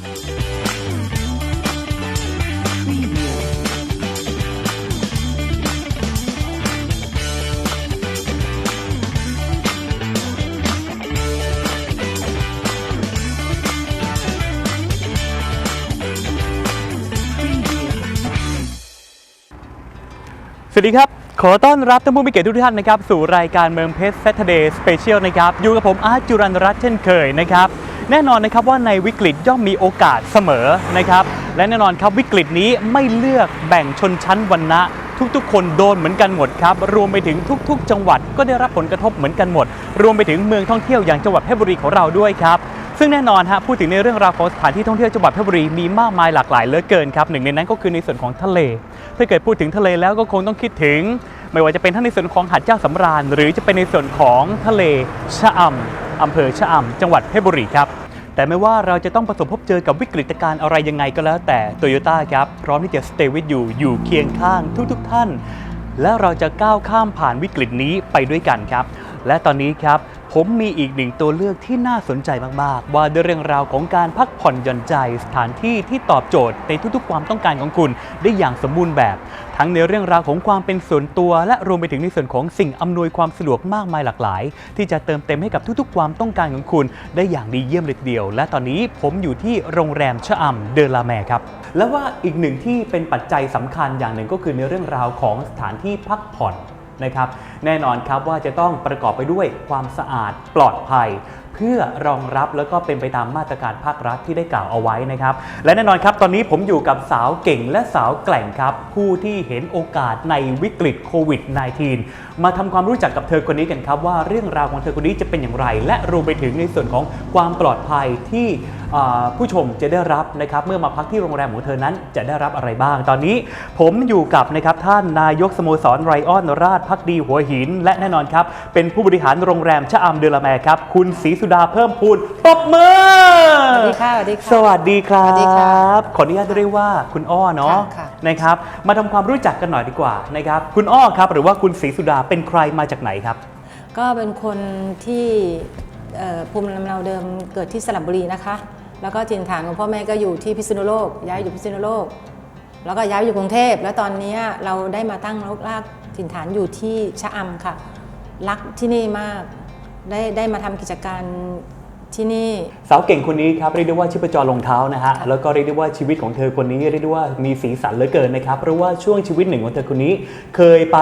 สวัสดีครับ ขอต้อนรับท่านผู้มีเกียรติทุกท่านนะครับ สู่รายการเมืองเพชร Saturday Special นะครับ อยู่กับผมอาร์ตจุรันรัตน์เช่นเคยนะครับ แน่นอนนะครับว่าในวิกฤตย่อมมีโอกาสเสมอนะครับ และแน่นอนครับวิกฤตนี้ไม่เลือกแบ่งชนชั้นวรรณะทุกๆ คนโดนเหมือนกันหมดครับ รวมไปถึงทุกๆ จังหวัดก็ได้รับผลกระทบเหมือนกันหมด รวมไปถึงเมืองท่องเที่ยวอย่างจังหวัดเพชรบุรีของเราด้วยครับ ซึ่งแน่นอนฮะพูดถึงในเรื่องราวของสถานที่ท่องเที่ยวจังหวัดเพชรบุรีมีมากมายหลากหลายเหลือเกินครับหนึ่งในนั้นก็คือในส่วนของทะเล ถ้าเกิดพูดถึงทะเลแล้วก็คงต้องคิดถึง ไม่ว่าจะเป็นทั้งในส่วนของหาดเจ้าสำราญ หรือจะเป็นในส่วนของทะเลชะอำอำเภอชะอำจังหวัดเพชรบุรีครับแต่ไม่ว่าเราจะต้องประสบพบเจอกับวิกฤตการณ์อะไรยังไงก็แล้วแต่โตโยต้าครับ พร้อมที่จะ stay with you อยู่เคียงข้างทุกๆท่าน และเราจะก้าวข้ามผ่านวิกฤตนี้ไปด้วยกันครับ และตอนนี้ครับ ผมมีอีกหนึ่งตัวเลือกที่น่าสนใจมาก ๆ ว่าด้วยเรื่องราวของการพักผ่อนหย่อนใจ สถานที่ที่ตอบโจทย์ในทุก ๆ ความต้องการของคุณได้อย่างสมบูรณ์แบบ ทั้งในเรื่องราวของความเป็นส่วนตัว และรวมไปถึงในส่วนของสิ่งอำนวยความสะดวกมากมายหลากหลาย ที่จะเติมเต็มให้กับทุก ๆ ความต้องการของคุณ ได้อย่างดีเยี่ยมเลยทีเดียว และตอนนี้ผมอยู่ที่โรงแรมชะอำเดลาแมครับและว่าอีกหนึ่งที่เป็นปัจจัยสำคัญอย่างหนึ่งก็คือในเรื่องราวของสถานที่พักผ่อน นะครับ แน่นอนครับว่าจะต้องประกอบไปด้วยความสะอาดปลอดภัย เพื่อรองรับแล้วก็เป็นไปตามมาตรการภาครัฐที่ได้กล่าวเอาไว้นะครับ และแน่นอนครับตอนนี้ผมอยู่กับสาวเก่งและสาวแกล่งครับ ผู้ที่เห็นโอกาสในวิกฤตโควิด -19 มาทำความรู้จักกับเธอคนนี้กันครับว่าเรื่องราวของเธอคนนี้จะเป็นอย่างไร และรวมไปถึงในส่วนของความปลอดภัยที่ ผู้ชมจะได้รับนะครับเมื่อมาพักที่โรงแรมของเธอนั้นจะได้รับอะไรบ้าง ตอนนี้ผมอยู่กับนะครับท่านนายกสโมสรไรออนราชพักดีหัวหิน และแน่นอนครับ เป็นผู้บริหารโรงแรมชะอำเดลาแมครับ คุณศรีสุดาเพิ่มพูนปรบมือสวัสดีค่ะ สวัสดีค่ะสวัสดีครัสวัสดีค่ะบขออนุญาตเรียกว่าคุณอ้อเนาะค่ะค่ะนะครับมาทำความรู้จักกันหน่อยดีกว่านะครับคุณอ้อครับหรือว่าคุณศรีสุดาเป็นใครมาจากไหนครับ ก็เป็นคนที่เอ่อภูมิลำเนาเดิมเกิดที่สระบุรีนะคะ แล้วก็ถิ่นฐานของพ่อแม่ก็อยู่ที่พิษณุโลก ย้ายอยู่พิษณุโลก แล้วก็ย้ายไปอยู่กรุงเทพ แล้วตอนนี้เราได้มาตั้งรกรากถิ่นฐานอยู่ที่ชะอำค่ะ รักที่นี่มาก ได้ได้มาทำกิจการที่นี่สาวเก่งคนนี้ครับเรียกได้ว่าชีพจรรองเท้านะฮะค่ะแล้วก็เรียกได้ว่าชีวิตของเธอคนนี้เรียกได้ว่ามีสีสันเหลือเกินนะครับเพราะว่าช่วงชีวิตหนึ่งของเธอคนนี้ เคยไป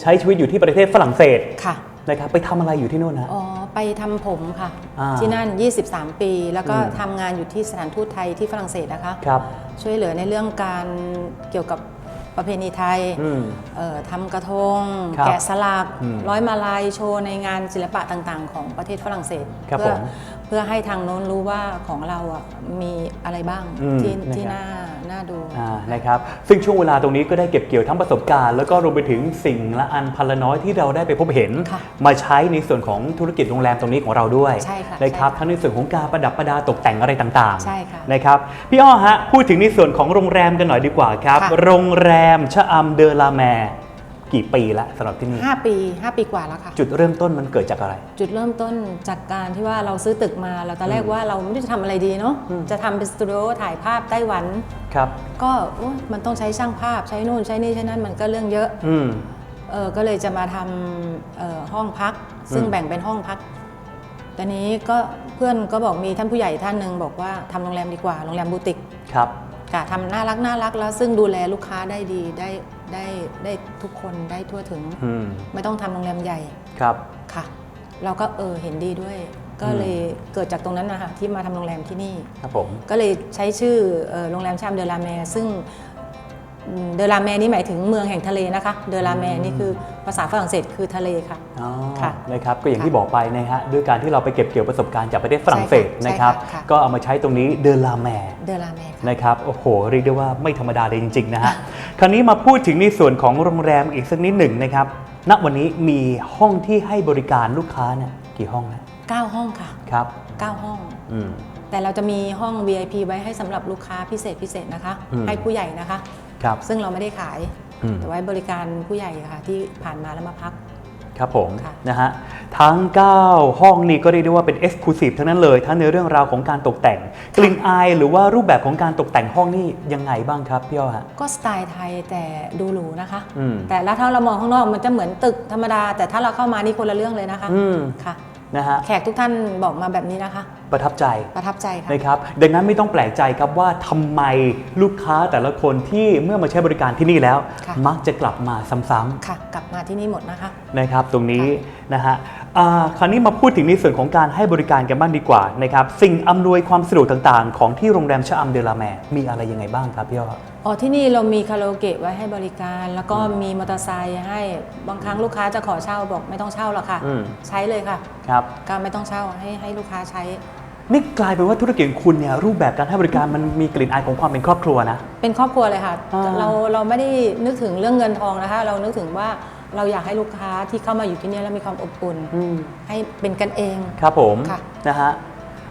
ใช้ชีวิตอยู่ที่ประเทศฝรั่งเศสค่ะ นะครับไปทำอะไรอยู่ที่โน่นนะอ๋อ ไปทำผมค่ะ อ่าที่นั่น 23 ปี แล้วก็อืม ทำงานอยู่ที่สถานทูตไทยที่ฝรั่งเศสนะคะ ครับ ช่วยเหลือในเรื่องการเกี่ยวกับประเพณีไทยอืม เอ่อทำกระทง ครับแกะสลัก อืมร้อยมาลายโชว์ในงานศิลปะต่างๆ ของประเทศฝรั่งเศส ครับเพื่อผม เพื่อให้ทางโน้นรู้ว่าของเราอะมีอะไรบ้างอืมที่นะครับ ที่น่าน่าดู อ่านะครับซึ่งช่วงเวลาตรงนี้ก็ได้เก็บเกี่ยวทั้งประสบการณ์ แล้วก็รวมไปถึงสิ่งละอันพันละน้อยที่เราได้ไปพบเห็น ค่ะ มาใช้ในส่วนของธุรกิจโรงแรมตรงนี้ของเราด้วยใช่ค่ะนะครับใช่ค่ะทั้งในส่วนของการประดับประดาตกแต่งอะไรต่างๆใช่ค่ะนะครับพี่อ้อฮะพูดถึงในส่วนของโรงแรมกันหน่อยดีกว่าครับ ค่ะ โรงแรมชะอำเดอลาแม กี่ปีละสำหรับที่นี่ 5 ปี 5 ปีกว่าแล้วค่ะ จุดเริ่มต้นมันเกิดจากอะไร จุดเริ่มต้นจากการที่ว่าเราซื้อตึกมาเราตอนแรกว่าเราไม่รู้จะทำอะไรดีเนาะอืม จะทำเป็นสตูดิโอถ่ายภาพไต้หวัน ครับ ก็โอ๊ยมันต้องใช้ช่างภาพใช้นู่นใช้นี่ใช้นั่นมันก็เรื่องเยอะอืม เออก็เลยจะมาทำเอ่อห้องพัก ซึ่งอืม แบ่งเป็นห้องพักตอนนี้ก็เพื่อนก็บอกมีท่านผู้ใหญ่ท่านหนึ่งบอกว่าทำโรงแรมดีกว่าโรงแรมบูติก ครับ ค่ะทำน่ารักน่ารักแล้วซึ่งดูแลลูกค้าได้ดีได้ ได้ได้ทุกคนได้ทั่วถึง อืมไม่ต้องทำโรงแรมใหญ่ครับ ค่ะ เราก็เออเห็นดีด้วย ก็อืมเลยเกิดจากตรงนั้นนะคะที่มาทำโรงแรมที่นี่ ครับผม ก็เลยใช้ชื่อเอ่อโรงแรมชามเดอลาแมซึ่งอืม เดอลาแมนี่หมายถึงเมืองแห่งทะเลนะคะ เดอลาแมนี่คือภาษาฝรั่งเศสคือทะเลค่ะ อ๋อค่ะนะครับก็อย่างค่ะที่บอกไปนะฮะด้วยการที่เราไปเก็บเกี่ยวประสบการณ์จากประเทศฝรั่งเศสใช่ค่ะนะครับ ใช่ค่ะ ก็เอามาใช้ตรงนี้เดอลาแม เดอลาแมค่ะ นะครับโอ้โหเรียกได้ว่าไม่ธรรมดาเลยจริง ๆ นะฮะ คราวนี้มาพูดถึงในส่วนของโรงแรมอีกสักนิดหนึ่งนะครับ ณวันนี้มีห้องที่ให้บริการลูกค้าเนี่ยกี่ห้องนะ9 ห้องค่ะ ครับ 9 ห้อง อืม แต่เราจะมีห้อง VIP ไว้ให้สำหรับลูกค้าพิเศษพิเศษนะคะ อืม ให้ผู้ใหญ่นะคะ ครับ ซึ่งเราไม่ได้ขาย อืม แต่ไว้บริการผู้ใหญ่ค่ะที่ผ่านมาแล้วมาพัก ครับผมค่ะ นะฮะทั้ง 9 ห้องนี่ก็เรียกได้ว่าเป็น Exclusive ทั้งนั้นเลย ทั้งในเรื่องราวของการตกแต่ง กลิ่นอายหรือว่ารูปแบบของการตกแต่งห้องนี่ยังไงบ้างครับพี่อ้อฮะ ก็สไตล์ไทยแต่ดูหรูนะคะ อืม แต่ละถ้าเรามองข้างนอกมันจะเหมือนตึกธรรมดา แต่ถ้าเราเข้ามานี่คนละเรื่องเลยนะคะ อืมค่ะ นะฮะ แขกทุกท่านบอกมาแบบนี้นะคะ ประทับใจประทับใจค่ะ นะครับ ดังนั้นไม่ต้องแปลกใจครับว่าทำไมลูกค้าแต่ละคนที่เมื่อมาใช้บริการที่นี่แล้ว ค่ะ มักจะกลับมาซ้ำๆ ค่ะ กลับมาที่นี่หมดนะคะ นะครับตรงนี้นะฮะอ่าคราวนี้มาพูดถึงในส่วนของการให้บริการกันบ้างดีกว่านะครับสิ่งอำนวยความสะดวกต่างๆ ของที่โรงแรมชะอำเดลาแมมีอะไรยังไงบ้างครับพี่อ้อ อ๋อที่นี่เรามีคาราโอเกะไว้ให้บริการ แล้วก็มีมอเตอร์ไซค์ให้บางครั้งลูกค้าจะขอเช่าบอกไม่ต้องเช่าหรอกค่ะ อืม ใช้เลยค่ะ ครับ ก็ไม่ต้องเช่าให้ให้ลูกค้าใช้ นี่กลายเป็นว่าธุรกิจของคุณเนี่ยรูปแบบการให้บริการมันมีกลิ่นอายของความเป็นครอบครัวนะ เป็นครอบครัวเลยค่ะ อ่า เราเราไม่ได้นึกถึงเรื่องเงินทองนะคะ เรานึกถึงว่าเราอยากให้ลูกค้าที่เข้ามาอยู่ที่นี่แล้วมีความอบอุ่นอืมให้เป็นกันเอง ครับผมค่ะ นะฮะ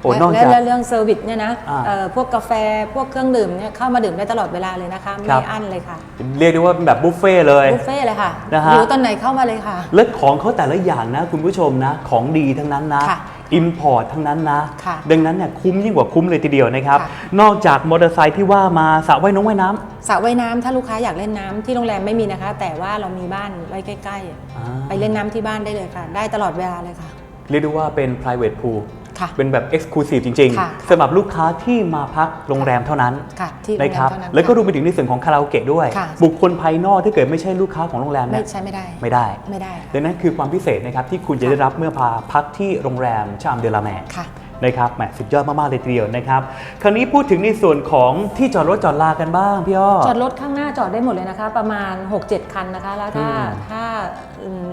โอ้และนอกและจาก และเรื่องเซอร์วิสเนี่ยนะอ่าเอ่อพวกกาแฟพวกเครื่องดื่มเนี่ยเข้ามาดื่มได้ตลอดเวลาเลยนะคะ ครัไม่บ อั้นเลยค่ะเรียกได้ว่าเป็นแบบบุฟเฟ่ต์เลย บุฟเฟ่ต์เลยค่ะนะฮะอยู่ตอนไหนเข้ามาเลยค่ะ และของเขาแต่ละอย่างนะ คุณผู้ชมนะ ของดีทั้งนั้นนะ ค่ะ อิมพอร์ตทั้งนั้นนะ ค่ะดังนั้นเนี่ยคุ้มยิ่งกว่าคุ้มเลยทีเดียวนะครับ ค่ะ นอกจากมอเตอร์ไซค์ที่ว่ามาสระว่ายน้องว่ายน้ำสระว่ายน้ำถ้าลูกค้าอยากเล่นน้ำที่โรงแรมไม่มีนะคะ แต่ว่าเรามีบ้านไว้ใกล้อ่าๆ ไปเล่นน้ำที่บ้านได้เลยค่ะ ได้ตลอดเวลาเลยค่ะ เรียกได้ว่าเป็น private pool ค่ะเป็นแบบ exclusive จริง ค่ะๆสำหรับลูกค้าที่มาพักโรงแรมเท่านั้นค่ะที่โรงนะแรคมรับเท่านั้นแล้วก็ค่ะรวมไปถึงในส่วนของคาราโอเกะด้วย ค่ะ บุคคลภายนอกที่เกิดไม่ใช่ลูกค้าของโรงแรมไม่เนี่ยใช้ไม่ได้ ไม่ได้ ไม่ได้ค่ะ ดังนั้นคือความพิเศษนะครับที่คุณจะได้รับเมื่อพาพักที่โรงแรมชามเดลาแมค่ะ นะครับแหมสุดยอดมากๆเลยทีเดียวนะครับ คราวนี้พูดถึงในส่วนของที่จอดรถจอดลากันบ้างพี่อ้อ จอดรถข้างหน้าจอดได้หมดเลยนะคะ ประมาณ 6-7 คันนะคะ แล้วถ้าอืม ถ้า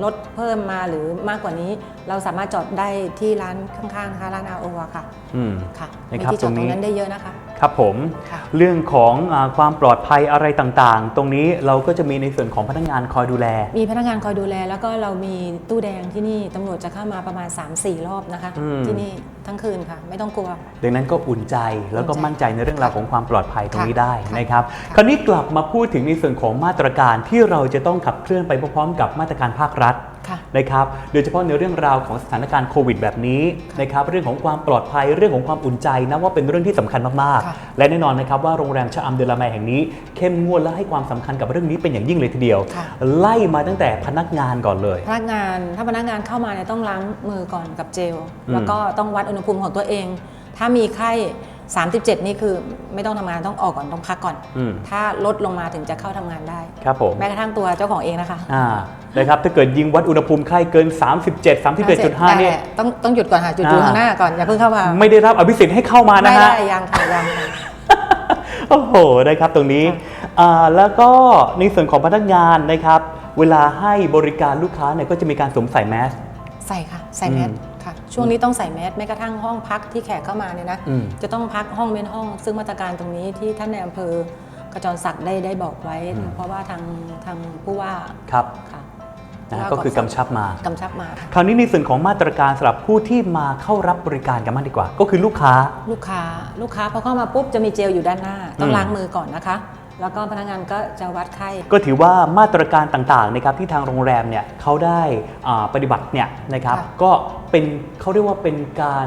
รถเพิ่มมาหรือมากกว่านี้ เราสามารถจอดได้ที่ร้านข้างๆนะคะร้านอาโอะค่ะอืม ค่ะนะมีครับที่จอดตตรรงงนี้ นั้นได้เยอะนะคะ ครับผมค่ะเรื่องของอาความปลอดภัยอะไรต่างๆ ตรงนี้เราก็จะมีในส่วนของพนักงานคอยดูแล มีพนักงานคอยดูแล แล้วก็เรามีตู้แดงที่นี่ตำรวจจะเข้ามาประมาณ 3-4 รอบนะคะอืมที่นี่ทั้งคืนค่ะ ไม่ต้องกลัว ดังนั้นก็อุ่นใจแล้วก็อุ่นใจมั่นใจในเรื่องราวของความปลอดภัยตรงนี้ค่ะได้ค่ะนะครับค่ะคราวนี้กลับมาพูดถึงในส่วนของมาตรการที่เราจะต้องขับเคลื่อนไปพร้อมๆกับมาตรการภาครัฐค่ะ นะครับโดยเฉพาะในเรื่องราวของสถานการณ์โควิดแบบนี้นะครับเรื่องของความปลอดภัยเรื่องของความอุ่นใจนะว่าเป็นเรื่องที่สำคัญมากค่ะๆและแน่นอนนะครับว่าโรงแรมชะอำเดลาแมแห่งนี้ เข้มงวดและให้ความสำคัญกับเรื่องนี้เป็นอย่างยิ่งเลยทีเดียวค่ะไล่มาตั้งแต่พนักงานก่อนเลย พนักงานถ้าพนักงานเข้ามาเนี่ยต้องล้างมือก่อนกับเจลอืมแล้วก็ต้องวัดอุณหภูมิของตัวเอง ถ้ามีไข้ 37 นี่คือไม่ต้องทำงานต้องออกก่อนต้องพักก่อนอืมถ้าลดลงมาถึงจะเข้าทำงานได้ ครับผม แม้กระทั่งตัวเจ้าของเองนะคะอ่านะครับถ้าเกิดยิงวัดอุณหภูมิไข้เกิน 37 37.5เนี่ยแต่ต้องต้องหยุดก่อนค่ะหยุดอยู่อ่าข้างหน้าก่อนอย่าเพิ่งเข้ามา ไม่ได้รับอภิสิทธิ์ให้เข้ามานะไม่ฮะได้ยังค่ะยังค่ะโอ้โหนะครับตรงนี้ค่ะอ่าแล้วก็ในส่วนของพนักงานนะครับ เวลาให้บริการลูกค้าเนี่ยก็จะมีการสวมใส่แมสใส่ค่ะใส่แมสอืม ค่ะ ช่วงนี้ต้องใส่แมสแม้กระทั่งห้องพักที่แขกเข้ามาเนี่ยนะ อืม จะต้องพักห้องเว้นห้อง ซึ่งมาตรการตรงนี้ที่ท่านในอำเภอกระจรศักดิ์ได้ได้บอกไว้อืมเพราะว่าทางทางผู้ว่าครับค่ะนะฮะว่าก็คือกำชับมา กำชับมาค่ะคราวนี้ในส่วนของมาตรการสำหรับผู้ที่มาเข้ารับบริการกันมากดีกว่า ก็คือลูกค้า ลูกค้าลูกค้าพอเข้ามาปุ๊บจะมีเจลอยู่ด้านหน้า ต้องอืม ล้างมือก่อนนะคะ แล้วก็พนักงานก็จะวัดไข้ ก็ถือว่ามาตรการต่างๆนะครับที่ทางโรงแรมเนี่ยเขาได้อ่าปฏิบัติเนี่ยนะครับ ค่ะ ก็เป็นเขาเรียกว่าเป็นการ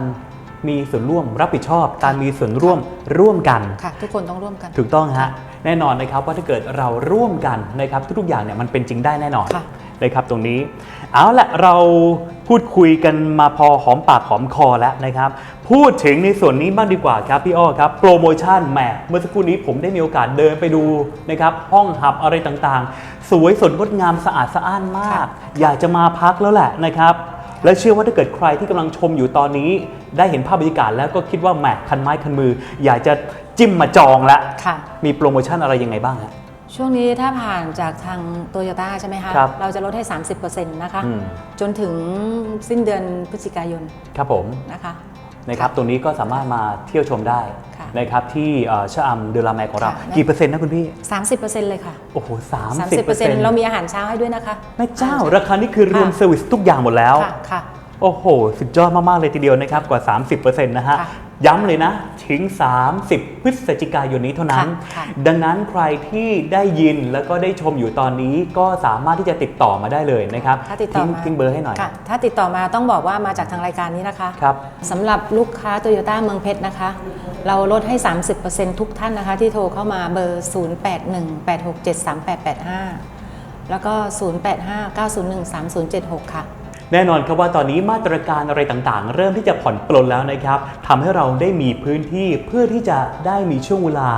มีส่วนร่วมรับผิดชอบ การมีส่วนร่วมร่วมกัน ค่ะ ทุกคนต้องร่วมกัน ถูกต้องฮะแน่นอนนะครับว่าถ้าเกิดเราร่วมกันนะครับทุกๆอย่างเนี่ยมันเป็นจริงได้แน่นอน ค่ะ นะครับตรงนี้ เอาละเราพูดคุยกันมาพอหอมปากหอมคอแล้วนะครับ พูดถึงในส่วนนี้บ้างดีกว่าครับพี่อ้อครับโปรโมชั่นแหมเมื่อสักครู่นี้ผมได้มีโอกาสเดินไปดูนะครับห้องหับอะไรต่างๆ สวยสดงดงามสะอาดสะอ้านมากค่ะอยากจะมาพักแล้วแหละนะครับและเชื่อว่าถ้าเกิดใครที่กำลังชมอยู่ตอนนี้ ได้เห็นภาพบรรยากาศแล้วก็คิดว่าแหมคันไม้คันมือ อยากจะจิ้มมาจองแล้วค่ะมีโปรโมชั่นอะไรยังไงบ้างฮะ ช่วงนี้ถ้าผ่านจากทางโตโยต้าใช่ไหมคะ ครับเราจะลดให้ 30%นะคะ อืม จนถึงสิ้นเดือนพฤศจิกายนครับผม นะคะ นะครับ ตรงนี้ก็สามารถมาเที่ยวชมได้ค่ะนะครับที่เอ่อชะอำเดลาแมของเรา ค่ะ กี่เปอร์เซ็นต์นะคุณพี่ 30%เลยค่ะ โอ้โหสามสิบเปอร์เซ็นต์30%เรามีอาหารเช้าให้ด้วยนะคะ แม่เจ้า ราคานี้คือรวมค่ะ เซอร์วิสทุกอย่างหมดแล้ว ค่ะค่ะ โอ้โห สุดยอดมาก ๆ เลยทีเดียวนะครับ กว่า 30%นะฮะ ค่ะย้ำเลยนะ ถึง 30 พฤศจิกายนนี้เท่านั้น ค่ะค่ะ ดังนั้นใครที่ได้ยินแล้วก็ได้ชมอยู่ตอนนี้ก็สามารถที่จะติดต่อมาได้เลยนะครับถ้าติดต่อทิ้งมาทิ้งเบอร์ให้หน่อย ค่ะถ้าติดต่อมาต้องบอกว่ามาจากทางรายการนี้นะคะครับ สำหรับลูกค้าโตโยต้าเมืองเพชรนะคะ เราลดให้ 30%ทุกท่านนะคะ ที่โทรเข้ามาเบอร์ 0818673885 แล้วก็ 0859013076 ค่ะ แน่นอนครับว่าตอนนี้มาตรการอะไรต่างๆ เริ่มที่จะผ่อนปลนแล้วนะครับทำให้เราได้มีพื้นที่เพื่อที่จะได้มีช่วงเวลา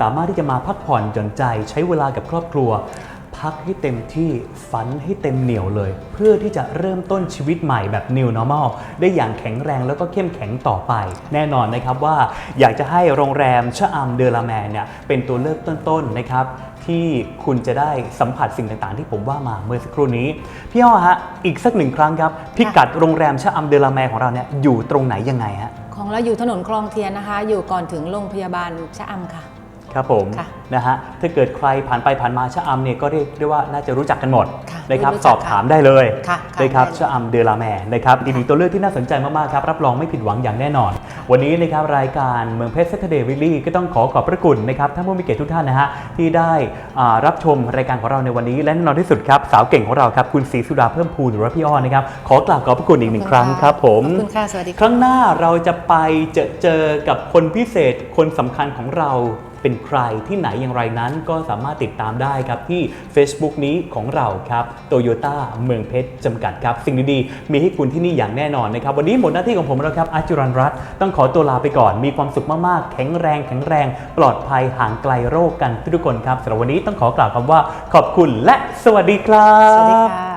สามารถที่จะมาพักผ่อนหย่อนใจใช้เวลากับครอบครัว พักให้เต็มที่ฝันให้เต็มเหนียวเลย เพื่อที่จะเริ่มต้นชีวิตใหม่แบบ New Normal ได้อย่างแข็งแรงแล้วก็เข้มแข็งต่อไป แน่นอนนะครับว่าอยากจะให้โรงแรมชะอำเดอลาแมนเนี่ยเป็นตัวเลือกต้นๆนะครับที่คุณจะได้สัมผัสสิ่งต่างๆ ที่ผมว่ามาเมื่อสักครู่นี้ พี่อ้อฮะอีกสักหนึ่งครั้งครับ พิกัดโรงแรมชะอำเดอลาแมของเราเนี่ยอยู่ตรงไหนยังไงฮะของเราอยู่ถนนคลองเทียนนะคะ อยู่ก่อนถึงโรงพยาบาลชะอำค่ะ ครับผมค่ะนะฮะถ้าเกิดใครผ่านไปผ่านมาชะอำเนี่ยก็เรียกได้ว่าน่าจะรู้จักกันหมดค่ะนะครับรู้สจัอกบค่ะถามได้เลยค่ะค่ะนะครับได้เลยชะอำเดอลาแมนะครับอีกหนึ่งตัวเลือกที่น่าสนใจมากๆครับรับรองไม่ผิดหวังอย่างแน่นอน วันนี้นะครับรายการเมืองเพชรเซตเดย์วิลลี่ก็ต้องขอขอบพระคุณนะครับท่านผู้มีเกียรติทุกท่านนะฮะที่ได้อ่ารับชมรายการของเราในวันนี้และแน่นอนที่สุดครับสาวเก่งของเราครับคุณศรีสุดาเพิ่มพูนหรือว่าพี่อ้อนะครับขอกราบขอบพระคุณอีกหนึ่งครั้งครับผม ขอบคุณค่ะสวัสดีคค่ะรั้งหน้าเราจะไปเจอเจอกับคนพิเศษคนสำคัญของเรา เป็นใครที่ไหนอย่างไรนั้นก็สามารถติดตามได้ครับที่ Facebook นี้ของเราครับโตโยต้าเมืองเพชรจำกัดครับ สิ่งดีๆ มีให้คุณที่นี่อย่างแน่นอนนะครับ วันนี้หมดหน้าที่ของผมแล้วครับอาจุรันรัตน์ต้องขอตัวลาไปก่อน มีความสุขมากๆ แข็งแรงแข็งแรง ปลอดภัยห่างไกลโรคกันทุกคนครับสำหรับวันนี้ต้องขอกล่าวคำว่าขอบคุณและสวัสดีครับ สวัสดีค่ะ